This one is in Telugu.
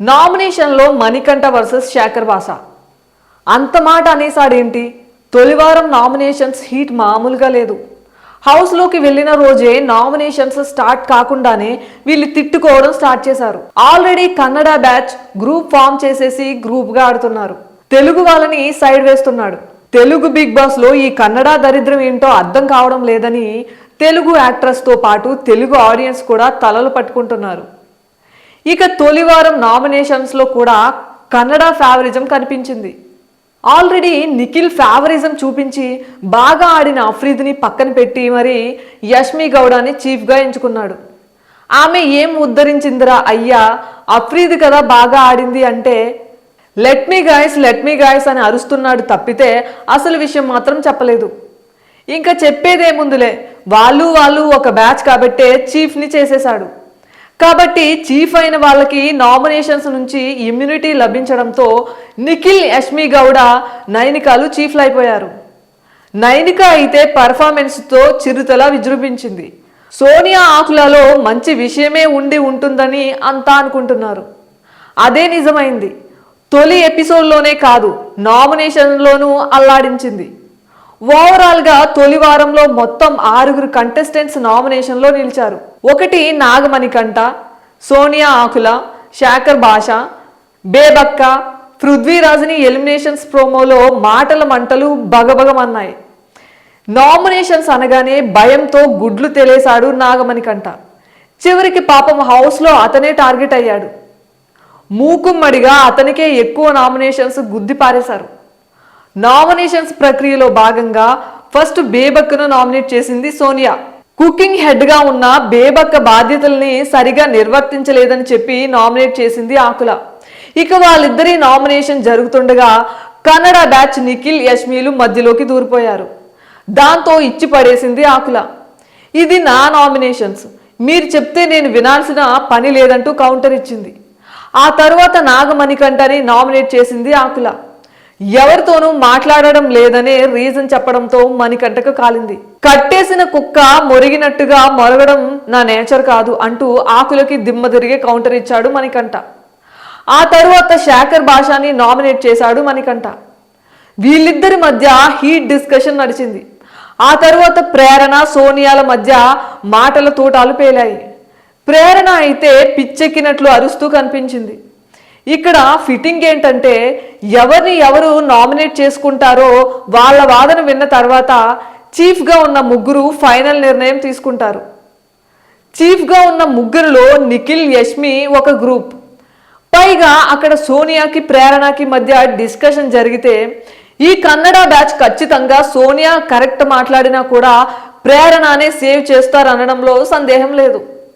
నామినేషన్లో మణికంఠ వర్సెస్ శేఖర్ బాస. అంత మాట అనేసాడేంటి? తొలివారం నామినేషన్స్ హీట్ మామూలుగా లేదు. హౌస్లోకి వెళ్ళిన రోజే నామినేషన్స్ స్టార్ట్ కాకుండానే వీళ్ళు తిట్టుకోవడం స్టార్ట్ చేశారు. Already Kannada batch group form చేసేసి గ్రూప్గా ఆడుతున్నారు. తెలుగు వాళ్ళని సైడ్ వేస్తున్నాడు. తెలుగు బిగ్ బాస్లో ఈ కన్నడ దరిద్రం ఏంటో అర్థం కావడం లేదని తెలుగు యాక్ట్రస్తో పాటు తెలుగు ఆడియన్స్ కూడా తలలు పట్టుకుంటున్నారు. ఇక తొలివారం నామినేషన్స్లో కూడా కన్నడ ఫేవరిజం కనిపించింది. ఆల్రెడీ నిఖిల్ ఫేవరిజం చూపించి బాగా ఆడిన అఫ్రీద్ని పక్కన పెట్టి మరి యష్మి గౌడాని చీఫ్గా ఎంచుకున్నాడు. ఆమె ఏం ఉద్ధరించిందిరా అయ్యా? అఫ్రీద్ కదా బాగా ఆడింది అంటే let me guys let me guys అని అరుస్తున్నాడు తప్పితే అసలు విషయం మాత్రం చెప్పలేదు. ఇంకా చెప్పేదేముందులే వాళ్ళు వాళ్ళు ఒక బ్యాచ్ కాబట్టే చీఫ్ని చేసేశాడు. కాబట్టి చీఫ్ అయిన వాళ్ళకి నామినేషన్స్ నుంచి ఇమ్యూనిటీ లభించడంతో నిఖిల్ యష్మి గౌడ నైనికాలు చీఫ్లు అయిపోయారు నైనిక అయితే పర్ఫార్మెన్స్తో చిరుతల విజృంభించింది. సోనియా ఆకులలో మంచి విషయమే ఉండి ఉంటుందని అంతా అనుకుంటున్నారు. అదే నిజమైంది. తొలి ఎపిసోడ్లోనే కాదు నామినేషన్లోనూ అల్లాడించింది. ఓవరాల్గా తొలి వారంలో మొత్తం ఆరుగురు కంటెస్టెంట్స్ నామినేషన్లో నిలిచారు. ఒకటి నాగమణికంఠ సోనియా ఆకుల శాకర్ భాష బేబక్క పృథ్వీరాజ్ని ఎలిమినేషన్స్ ప్రోమోలో మాటల మంటలు బగబగమన్నాయి నామినేషన్స్ అనగానే భయంతో గుడ్లు తెలేశాడు నాగమణికంఠ చివరికి పాపం హౌస్లో అతనే టార్గెట్ అయ్యాడు. మూకుమ్మడిగా అతనికే ఎక్కువ నామినేషన్స్ గుద్ది పారేశారు. నామినేషన్స్ ప్రక్రియలో భాగంగా ఫస్ట్ బేబక్ను నామినేట్ చేసింది సోనియా. కుకింగ్ హెడ్గా ఉన్న బేబక్క బాధ్యతల్ని సరిగా నిర్వర్తించలేదని చెప్పి నామినేట్ చేసింది ఆకుల. ఇక వాళ్ళిద్దరి నామినేషన్ జరుగుతుండగా కన్నడ బ్యాచ్ నిఖిల్ యష్మిలు మధ్యలోకి దూరిపోయారు. దాంతో ఇచ్చి పడేసింది ఆకుల. ఇది నా నామినేషన్స్. మీరు చెప్తే నేను వినాల్సిన పని లేదంటూ కౌంటర్ ఇచ్చింది. ఆ తర్వాత నాగమణికంఠని నామినేట్ చేసింది ఆకుల. ఎవరితోనూ మాట్లాడడం లేదనే రీజన్ చెప్పడంతో మణికంటకు కాలింది. కట్టేసిన కుక్క మొరిగినట్టుగా మొరగడం నా నేచర్ కాదు అంటూ ఆకులకి దిమ్మ తిరిగి కౌంటర్ ఇచ్చాడు మణికంఠ. ఆ తరువాత శాఖర్ భాషాని నామినేట్ చేశాడు మణికంఠ. వీళ్ళిద్దరి మధ్య హీట్ డిస్కషన్ నడిచింది. ఆ తరువాత ప్రేరణ సోనియాల మధ్య మాటల తూటాలు పేలాయి. ప్రేరణ అయితే పిచ్చెక్కినట్లు అరుస్తూ కనిపించింది. ఇక్కడ ఫిట్టింగ్ ఏంటంటే ఎవరిని ఎవరు నామినేట్ చేసుకుంటారో వాళ్ళ వాదన విన్న తర్వాత చీఫ్గా ఉన్న ముగ్గురు ఫైనల్ నిర్ణయం తీసుకుంటారు. చీఫ్గా ఉన్న ముగ్గురులో నిఖిల్ యష్మి ఒక గ్రూప్ పైగా అక్కడ సోనియాకి ప్రేరణకి మధ్య డిస్కషన్ జరిగితే ఈ కన్నడ బ్యాచ్ ఖచ్చితంగా సోనియా కరెక్ట్ మాట్లాడినా కూడా ప్రేరణనే సేవ్ చేస్తారనడంలో సందేహం లేదు.